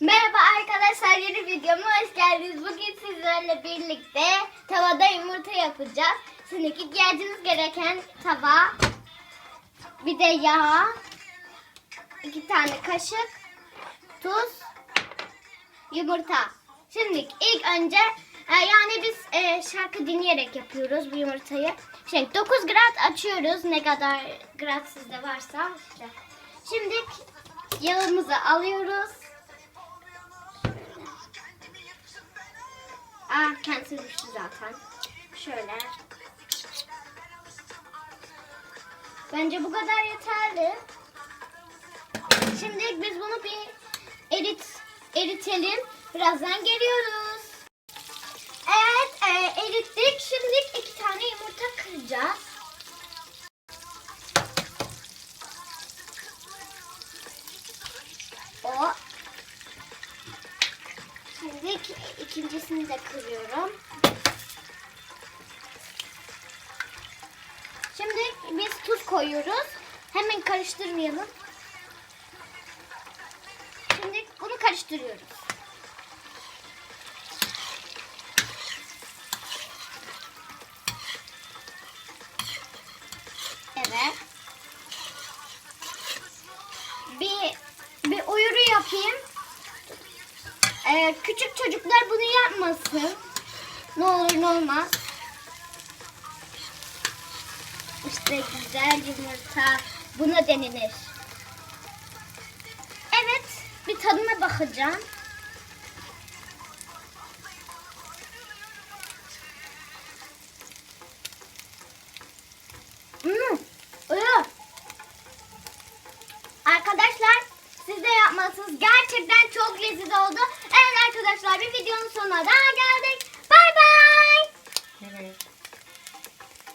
Merhaba arkadaşlar yeni videoma hoş geldiniz. Bugün sizlerle birlikte tavada yumurta yapacağız. Şimdi ihtiyacınız gereken tava, bir de yağ, iki tane kaşık, tuz, yumurta. Şimdi ilk önce e, yani biz e, şarkı dinleyerek yapıyoruz bu yumurtayı. Şey 9 grad açıyoruz ne kadar grad sizde varsa. Şimdi yağımızı alıyoruz. Kendisi düştü zaten. Şöyle. Bence bu kadar yeterli. Şimdi biz bunu bir erit eritelim. Birazdan geliyoruz. Evet, e, erittik. Şimdi iki tane yumurta kıracağız. O. Şimdi ik- ikincisini de kırıyorum. Şimdi biz tuz koyuyoruz. Hemen karıştırmayalım. Şimdi bunu karıştırıyoruz. Evet. Bir bir uyarı yapayım e, küçük çocuklar bunu yapmasın. Ne olur ne olmaz. İşte güzel yumurta. Buna denilir. Evet. Bir tadına bakacağım. Hmm, uyur. Arkadaşlar siz de yapmalısınız. Gerçekten çok lezzetli oldu.